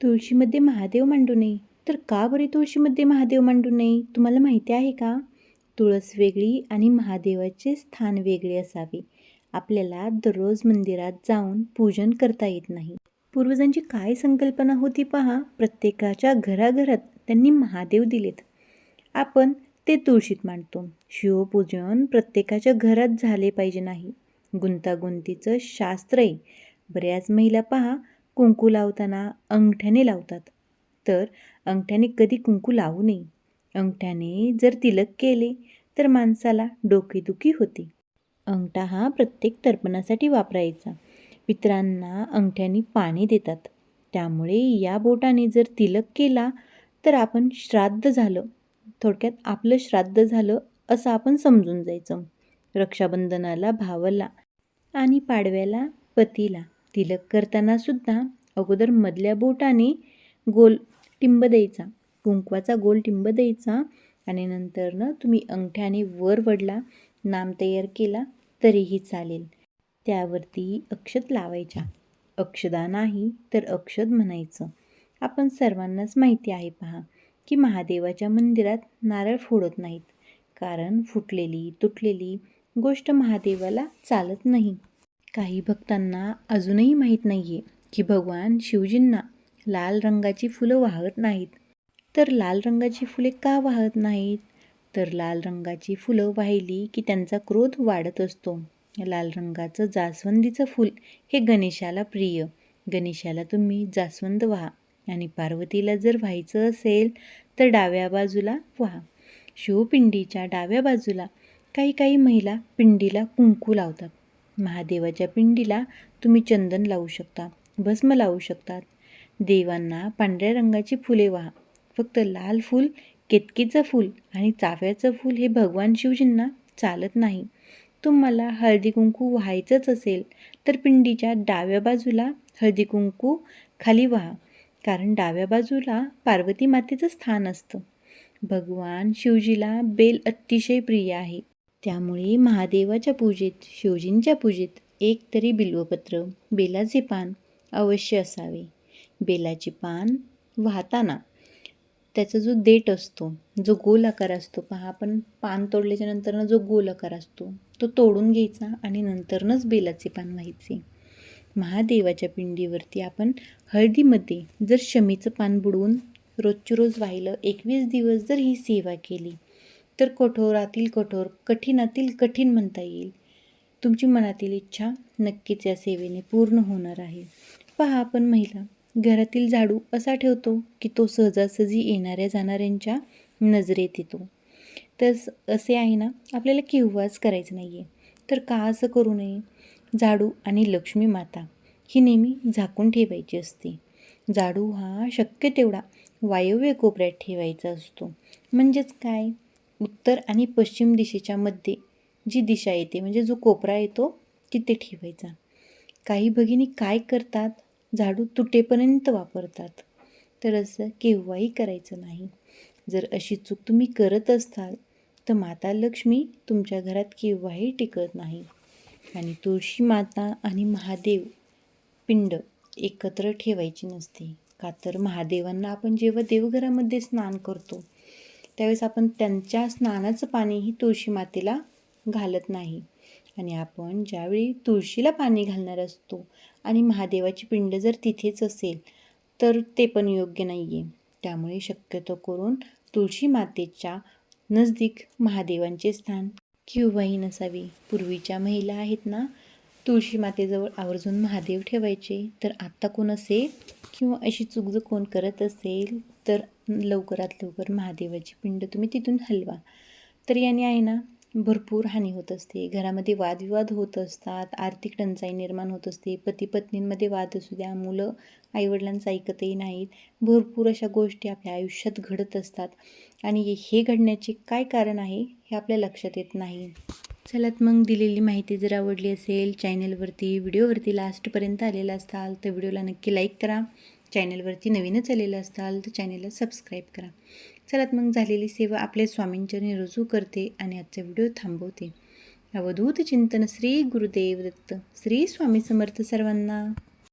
तुळशीमध्ये महादेव मांडू नये. तर का बरे तुळशीमध्ये महादेव मांडू नये? तुम्हाला माहिती आहे का? तुळस वेगळी आणि महादेवाचे स्थान वेगळे असावे. आपल्याला दररोज मंदिरात जाऊन पूजन करता येत नाही. पूर्वजांची काय संकल्पना होती पहा. प्रत्येकाच्या घराघरात त्यांनी महादेव दिलेत. आपण ते तुळशीत मांडतो. शिवपूजन प्रत्येकाच्या घरात झाले पाहिजे नाही. गुंतागुंतीचं शास्त्र आहे. बऱ्याच महिला पहा कुंकू लावताना अंगठ्याने लावतात. तर अंगठ्याने कधी कुंकू लावू नये. अंगठ्याने जर तिलक केले तर माणसाला डोकेदुखी होते. अंगठा हा प्रत्येक तर्पणासाठी वापरायचा. पितरांना अंगठ्याने पाणी देतात. त्यामुळे या बोटाने जर तिलक केला तर आपण श्राद्ध झालं. थोडक्यात आपलं श्राद्ध झालं असं आपण समजून जायचं. रक्षाबंधनाला भावाला आणि पाडव्याला पतीला. तिलक करताना सुद्धा अगोदर मधल्या बोटाने गोल टिंब द्यायचा. कुंकवाचा गोल टिंब द्यायचा आणि नंतरनं तुम्ही अंगठ्याने वर वडला नाम तयार केला तरीही चालेल. त्यावरती अक्षत लावायच्या. अक्षदा नाही तर अक्षद म्हणायचं. आपण सर्वांनाच माहिती आहे पहा की महादेवाच्या मंदिरात नारळ फोडत नाहीत. कारण फुटलेली तुटलेली गोष्ट महादेवाला चालत नाही. काही भक्तांना अजूनही माहीत नाही आहे की भगवान शिवजींना लाल रंगाची फुलं वाहत नाहीत. तर लाल रंगाची फुले का वाहत नाहीत? तर लाल रंगाची फुलं वाहिली की त्यांचा क्रोध वाढत असतो. लाल रंगाचं जास्वंदीचं फूल हे गणेशाला प्रिय. गणेशाला तुम्ही जास्वंद व्हा आणि पार्वतीला जर व्हायचं असेल तर डाव्या बाजूला व्हा. शिवपिंडीच्या डाव्या बाजूला काही काही महिला पिंडीला कुंकू लावतात. महादेवाच्या पिंडीला तुम्ही चंदन लावू शकता भस्म लावू शकतात. देवांना पांढऱ्या रंगाची फुले व्हा. फक्त लाल फूल केतकीचं फूल आणि चाफ्याचं फूल हे भगवान शिवजींना चालत नाही. तुम्हाला हळदी कुंकू व्हायचंच असेल तर पिंडीच्या डाव्या बाजूला हळदी कुंकू खाली व्हा. कारण डाव्या बाजूला पार्वती मातेचं स्थान असतं. भगवान शिवजीला बेल अतिशय प्रिय आहे. त्यामुळे महादेवाच्या पूजेत शिवजींच्या पूजेत एक तरी बिल्वपत्र बेलाचे पान अवश्य असावे. बेलाचे पान वाहताना त्याचा जो देठ असतो जो गोल आकार असतो पहा आपण पान तोडल्याच्या नंतरनं जो गोल आकार असतो तो तोडून घ्यायचा आणि नंतरनंच बेलाचे पान व्हायचे. महादेवाच्या पिंडीवरती आपण हळदीमध्ये जर शमीचं पान बुडवून रोजच्या रोज वाहिलं एकवीस दिवस जर ही सेवा केली तर कठोरातील कठोर कठीणातील कठीण म्हणता येईल. तुमची मनातील इच्छा नक्कीच या सेवेने पूर्ण होणार आहे. पहा आपण महिला घरातील झाडू असा ठेवतो की तो सहजासहजी येणाऱ्या जाणाऱ्यांच्या नजरेत येतो. तर असे आहे ना आपल्याला केव्हाच करायचं नाही आहे तर का असं करू नये? झाडू आणि लक्ष्मी माता ही नेहमी झाकून ठेवायची असते. झाडू हा शक्य तेवढा वायव्य कोपऱ्यात ठेवायचा असतो. म्हणजेच काय? उत्तर आणि पश्चिम दिशेच्या मध्ये जी दिशा येते म्हणजे जो कोपरा येतो तिथे ठेवायचा. काही भगिनी काय करतात? झाडू तुटेपर्यंत वापरतात. तर असं केव्हाही करायचं नाही. जर अशी चूक तुम्ही करत असताल तर माता लक्ष्मी तुमच्या घरात केव्हाही टिकत नाही. आणि तुळशी माता आणि महादेव पिंड एकत्र ठेवायची नसते. का तर महादेवांना आपण जेव्हा देवघरामध्ये स्नान करतो त्यावेळेस आपण त्यांच्या स्नानाचं पाणीही तुळशी मातेला घालत नाही. आणि आपण ज्यावेळी तुळशीला पाणी घालणार असतो आणि महादेवाची पिंड जर तिथेच असेल तर ते पण योग्य नाही आहे त्यामुळे शक्यतो करून तुळशी मातेच्या नजदीक महादेवांचे स्थान किंवाही नसावे. पूर्वीच्या महिला आहेत ना तुळशी मातेजवळ आवर्जून महादेव ठेवायचे. तर आत्ता कोण असेल? किंवा अशी चूक जर कोण करत असेल तर लवकरात लवकर महादेवाची पिंड तुम्ही तिथून हलवा. तर याने आहे ना भरपूर हानी होत असते. घरामध्ये वादविवाद होत असतात आर्थिक टंचाई निर्माण होत असते. पती पत्नींमध्ये वाद असू द्या मुलं आईवडिलांचं ऐकतही नाहीत. भरपूर अशा गोष्टी आपल्या आयुष्यात घडत असतात. आणि हे घडण्याचे काय कारण आहे हे आपल्या लक्षात येत नाही. चलात मग दिलेली माहिती जर आवडली असेल चॅनलवरती व्हिडिओवरती लास्टपर्यंत आलेला असाल तर व्हिडिओला नक्की लाईक करा. चॅनलवरती नवीनच आलेलं असाल तर चॅनलला सबस्क्राईब करा. चलात मग झालेली सेवा आपल्या स्वामींच्या रुजू करते आणि आजचा व्हिडिओ थांबवते. अवधूत चिंतन श्री गुरुदेव दत्त श्री स्वामी समर्थ सर्वांना.